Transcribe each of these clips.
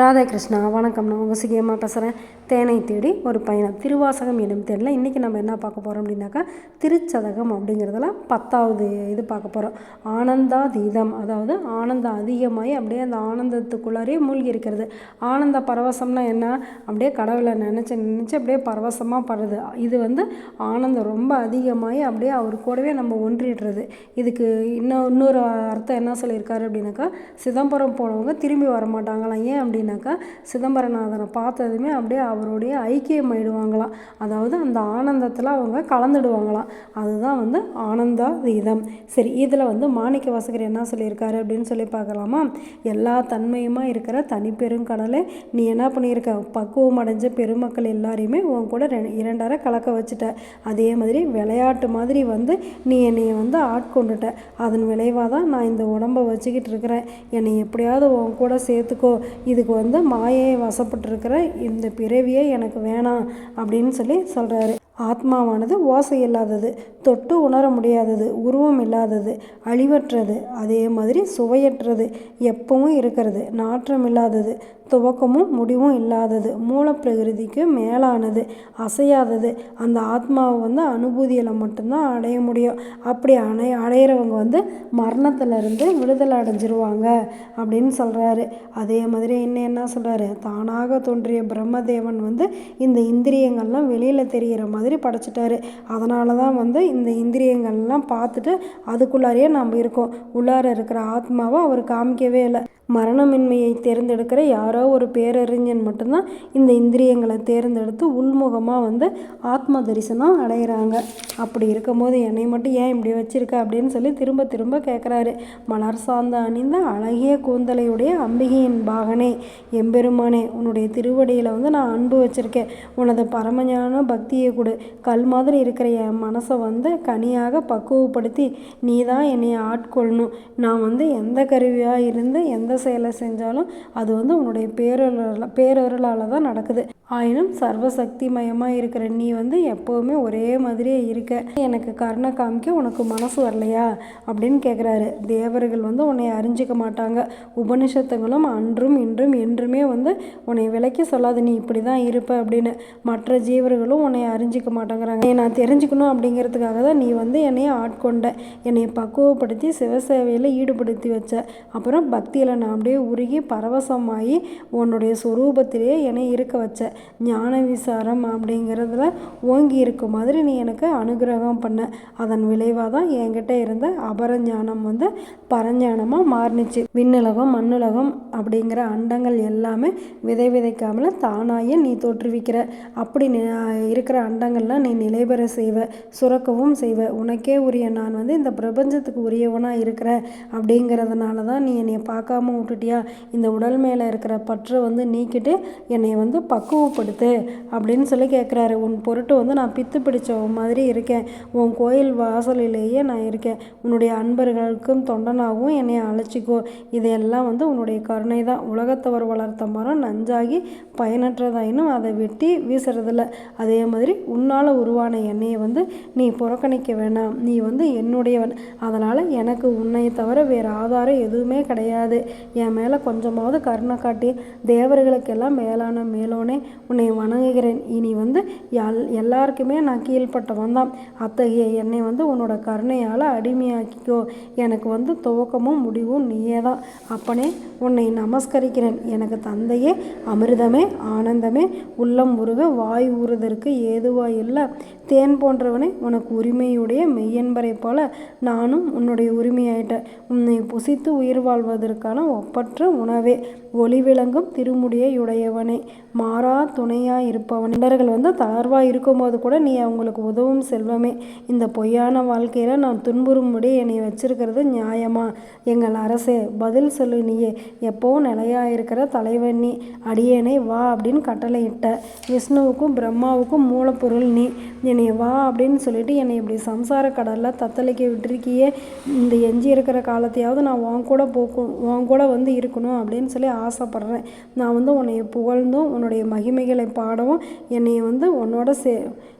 ராதாகிருஷ்ணா வணக்கம். நான் உங்கள் சுகியமாக பேசுகிறேன் தேனை தேடி ஒரு பயணம். திருவாசகம் எனும் தேடல இன்றைக்கி நம்ம என்ன பார்க்க போகிறோம் அப்படின்னாக்கா திருச்சதகம் அப்படிங்கிறதுல பத்தாவது இது பார்க்க போகிறோம் ஆனந்தாதீதம். அதாவது ஆனந்தம் அதிகமாகி அப்படியே அந்த ஆனந்தத்துக்குள்ளாரே மூழ்கி இருக்கிறது. ஆனந்த பரவசம்னா என்ன? அப்படியே கடவுளை நினச்சி நினச்சி அப்படியே பரவசமாக படுறது. இது வந்து ஆனந்தம் ரொம்ப அதிகமாகி அப்படியே அவர் கூடவே நம்ம ஒன்றிடுறது. இதுக்கு இன்னும் இன்னொரு அர்த்தம் என்ன சொல்லியிருக்காரு அப்படின்னாக்கா சிதம்பரம் போனவங்க திரும்பி வர மாட்டாங்களாம் ஏன் அப்படின்னாக்கா சிதம்பரநாதனை பார்த்ததுமே அப்படியே அவருடைய ஐக்கியம் ஆயிடுவாங்களாம் அதாவது அந்த ஆனந்தத்தில் அவங்க கலந்துடுவாங்களாம். அதுதான் வந்து ஆனந்தா தீதம் சரி இதில் வந்து மாணிக்க வாசகர் என்ன சொல்லியிருக்காரு அப்படின்னு சொல்லி பார்க்கலாமா? எல்லா தன்மையுமா இருக்கிற தனிப்பெருங்கடலை நீ என்ன பண்ணியிருக்க? பக்குவம் அடைஞ்ச பெருமக்கள் எல்லாரையுமே உன் கூட ரெ இரண்டரை கலக்க வச்சுட்ட. அதே மாதிரி விளையாட்டு மாதிரி வந்து நீ என்னை வந்து ஆட்கொண்டுட்ட. அதன் விளைவாக தான் நான் இந்த உடம்பை வச்சுக்கிட்டு இருக்கிறேன். என்னை எப்படியாவது உன் கூட சேர்த்துக்கோ. இதுக்கு வந்து மாயையை வசப்பட்டிருக்கிற இந்த பிறவியே எனக்கு வேணாம் அப்படின்னு சொல்லி சொல்கிறாரு ஆத்மாவானது ஓசை இல்லாதது தொட்டு உணர முடியாதது உருவம் இல்லாதது அழிவற்றது அதே மாதிரி சுவையற்றது எப்பவும் இருக்கிறது நாற்றம் இல்லாதது துவக்கமும் முடிவும் இல்லாதது. மூலப்பிரகிருதிக்கு மேலானது அசையாதது. அந்த ஆத்மாவை வந்து அனுபூதியில் மட்டும்தான் அடைய முடியும். அப்படி அடை அடையிறவங்க வந்து மரணத்திலிருந்து விடுதலை அடைஞ்சிருவாங்க அப்படின்னு சொல்கிறாரு அதே மாதிரி இன்னும் என்ன சொல்கிறாரு தானாக தோன்றிய பிரம்மதேவன் வந்து இந்த இந்திரியங்கள்லாம் வெளியில் தெரிகிற மாதிரி படைச்சிட்டாரு. அதனால தான் வந்து இந்த இந்திரியங்கள்லாம் பார்த்துட்டு அதுக்குள்ளாரையே நம்ம இருக்கோம். உள்ளார இருக்கிற ஆத்மாவை அவர் காமிக்கவே இல்லை. மரணமின்மையை தேர்ந்தெடுக்கிற யாரோ ஒரு பேரறிஞன் மட்டும்தான் இந்த இந்திரியங்களை தேர்ந்தெடுத்து உள்முகமாக வந்து ஆத்ம தரிசனம் அடைகிறாங்க அப்படி இருக்கும்போது என்னை மட்டும் ஏன் இப்படி வச்சுருக்க அப்படின்னு சொல்லி திரும்ப திரும்ப கேட்குறாரு மலர் சார்ந்த அணிந்த அழகிய கூந்தலையுடைய அம்பிகையின் பாகனே எம்பெருமானே உன்னுடைய திருவடியில் வந்து நான் அன்பு வச்சுருக்கேன். உனது பரமஞான பக்தியை கொடு. கல் மாதிரி இருக்கிற என் மனசை வந்து கனியாக பக்குவப்படுத்தி நீ தான் என்னை ஆட்கொள்ளணும். நான் வந்து எந்த கருவியாக இருந்து எந்த செயலை செஞ்சாலும் அது வந்து உன்னுடைய பேரருளால் பேரருளால் தான் நடக்குது. ஆயினும் சர்வசக்திமயமாக இருக்கிற நீ வந்து எப்போவுமே ஒரே மாதிரியே இருக்க. எனக்கு கருணை காமிக்க உனக்கு மனசு வரலையா? அப்படின்னு கேட்குறாரு தேவர்கள் வந்து உன்னை அறிஞ்சிக்க மாட்டாங்க. உபனிஷத்துங்களும் அன்றும் இன்றும் என்றுமே வந்து உன்னை விலைக்கு சொல்லாது. நீ இப்படி தான் இருப்ப அப்படின்னு மற்ற ஜீவர்களும் உன்னை அறிஞ்சிக்க மாட்டேங்கிறாங்க. நான் தெரிஞ்சுக்கணும் அப்படிங்கிறதுக்காக தான் நீ வந்து என்னை ஆட்கொண்ட என்னை பக்குவப்படுத்தி சிவசேவையில் ஈடுபடுத்தி வச்ச. அப்புறம் பக்தியில் நான் அப்படியே உருகி பரவசமாகி உன்னுடைய சுரூபத்திலே என்னை இருக்க வச்ச ஞான விசாரம் அப்படிங்கிறதுல ஓங்கி இருக்க மாதிரி நீ எனக்கு அனுகிரகம் பண்ண. அதன் விளைவாக தான் என்கிட்ட இருந்த அபரஞானம் வந்து பரஞானமாக மாறுனுச்சு. விண்ணுலகம் மண்ணுலகம் அப்படிங்கிற அண்டங்கள் எல்லாமே விதை விதைக்காமல் தானாயே நீ தோற்றுவிக்கிற. அப்படி இருக்கிற அண்டங்கள்லாம் நீ நிலைபெற செய்வ சுரக்கவும் செய்வ. உனக்கே உரிய நான் வந்து இந்த பிரபஞ்சத்துக்கு உரியவனாக இருக்கிற அப்படிங்கிறதுனால தான் நீ என்னை பார்க்காம விட்டுட்டியா? இந்த உடல் மேலே இருக்கிற பற்றை வந்து நீக்கிட்டு என்னை வந்து பக்குவப்படுத்து அப்படின்னு சொல்லி கேட்குறாரு உன் பொருட்டு வந்து நான் பித்து பிடிச்ச மாதிரி இருக்கேன். உன் கோயில் வாசலிலேயே நான் இருக்கேன். உன்னுடைய அன்பர்களுக்கும் தொண்டனாகவும் என்னை அழைச்சிக்கோ. இதையெல்லாம் வந்து உன்னுடைய கருணை தான் உலகத்தவர் வளர்த்த மரம் நஞ்சாகி பயனற்றதாயினும் அதை வெட்டி வீசுறதில்ல. அதே மாதிரி உன்னால் உருவான என்னையை வந்து நீ புறக்கணிக்க வேணாம். நீ வந்து என்னுடையவன். அதனால் எனக்கு உன்னை தவிர வேறு ஆதாரம் எதுவுமே கிடையாது. என் மேலே கொஞ்சமாவது கருணை காட்டி தேவர்களுக்கெல்லாம் மேலான மேலோனே உன்னை வணங்குகிறேன். இனி வந்து எல் எல்லாருக்குமே நான் கீழ்பட்டவன் தான். அத்தகைய என்னை வந்து உன்னோட கருணையால் அடிமையாக்கிக்கோ. எனக்கு வந்து துவக்கமும் முடிவும் நீயே தான் அப்பனே உன்னை நமஸ்கரிக்கிறேன். எனக்கு தந்தையே அமிர்தமே ஆனந்தமே உள்ளம் உருக வாய் ஊறுதற்கு ஏதுவாக இல்லை தேன் போன்றவனே உனக்கு உரிமையுடைய மெய்யன்பரை போல நானும் உன்னுடைய உரிமையாயிட்டேன் உன்னை புசித்து உயிர் வாழ்வதற்கான ஒப்பற்ற உணவே. ஒளி விளங்கும் திருமுடியுடையவனே மாறா துணையாக இருப்பவன் நண்பர்கள் வந்து தளர்வாக இருக்கும்போது கூட நீ அவங்களுக்கு உதவும் செல்வமே. இந்த பொய்யான வாழ்க்கையில் நான் துன்புறும்படி என்னை வச்சிருக்கிறது நியாயமா? எங்கள் அரசே பதில் சொல்லு நீயே. எப்போவும் நிலையாக இருக்கிற தலைவன் நீ? அடியேனை வா அப்படின்னு கட்டளையிட்ட. விஷ்ணுவுக்கும் பிரம்மாவுக்கும் மூலப்பொருள் நீ. என்னை வா அப்படின்னு சொல்லிட்டு என்னை இப்படி சம்சார கடலில் தத்தளிக்க விட்டுருக்கியே. இந்த எஞ்சி இருக்கிற காலத்தையாவது நான் உன் கூட போக்கும் உன் கூட வந்து இருக்கணும் அப்படின்னு சொல்லி ஆசைப்பட்றேன். நான் வந்து உன்னை புகழ்ந்தும் உன்னுடைய மகிமைகளை பாடவும் என்னை வந்து உன்னோட சே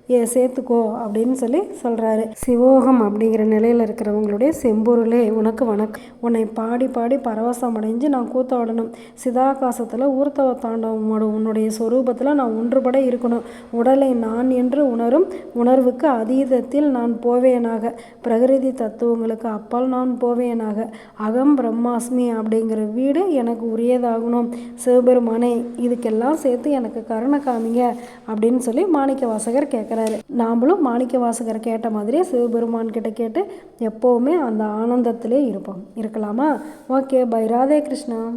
சேர்த்துக்கோ அப்படின்னு சொல்லி சொல்கிறாரு சிவோகம் அப்படிங்கிற நிலையில் இருக்கிறவங்களுடைய செம்பொருளே உனக்கு வணக்கம். உன்னை பாடி பாடி பரவசம் அடைஞ்சு நான் கூத்தாடணும் சிதாகாசத்தில் ஊர்த்தவ தாண்டவமோட உன்னுடைய சொரூபத்தில் நான் ஒன்றுபட இருக்கணும். உடலை நான் என்று உணரும் உணர்வுக்கு அதீதத்தில் நான் போவேனாக. பிரகிருதி தத்துவங்களுக்கு அப்பால் நான் போவேனாக. அகம் பிரம்மாஸ்மி அப்படிங்கிற வீடு எனக்கு உரியதாகணும். சிவபெருமானே இதுக்கெல்லாம் சேர்த்து எனக்கு கருணை காமிங்க அப்படின்னு சொல்லி மாணிக்க வாசகர் கேட்குறாரு நாமளும் மாணிக்க வாசகரை கேட்ட மாதிரியே சிவபெருமான் கிட்ட கேட்டு எப்போவுமே அந்த ஆனந்தத்திலே இருப்போம். இருக்கலாமா? Okay bye. ராதே கிருஷ்ணா.